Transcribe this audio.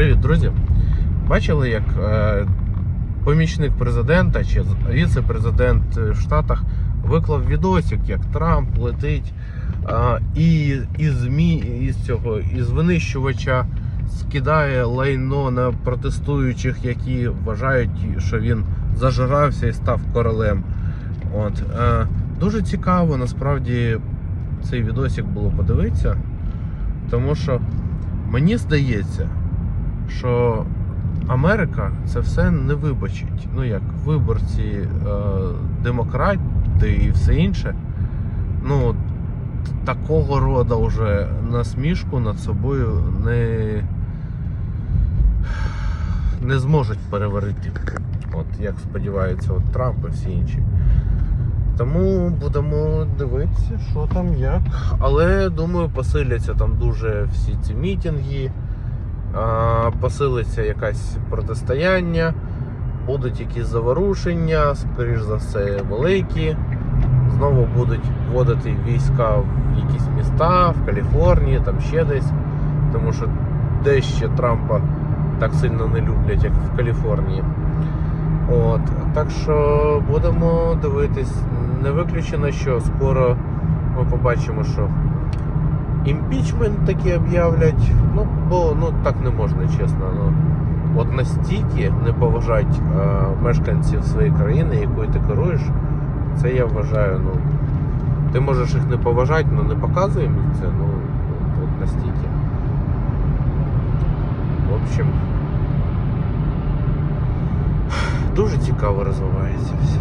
Привіт, друзі! Бачили, як е, помічник президента чи віце-президент в Штатах виклав відосик, як Трамп летить е, і із із цього із винищувача скидає лайно на протестуючих, які вважають, що він зажирався і став королем. От, е, дуже цікаво насправді цей відосик було подивитися, тому що мені здається, що Америка це все не вибачить. Ну як виборці, е, демократи і все інше. Ну, такого роду вже насмішку над собою не, не зможуть переварити. От як сподіваються, от Трамп і всі інші. Тому будемо дивитися, що там як. Але думаю, посиляться там дуже всі ці мітинги, посилиться якесь протистояння, будуть якісь заворушення, скоріш за все, великі. Знову будуть вводити війська в якісь міста, в Каліфорнії, там ще десь. Тому що де ще Трампа так сильно не люблять, як в Каліфорнії. От, так що будемо дивитись. Не виключено, що скоро ми побачимо, що імпічмент таки об'являть. Ну, бо ну так не можна, чесно. Ну, от настільки не поважать е, мешканців своєї країни, якою ти керуєш, це я вважаю, ну. Ти можеш їх не поважати, але не показуй їм це, ну, от, настільки. В общем. Дуже цікаво розвивається все.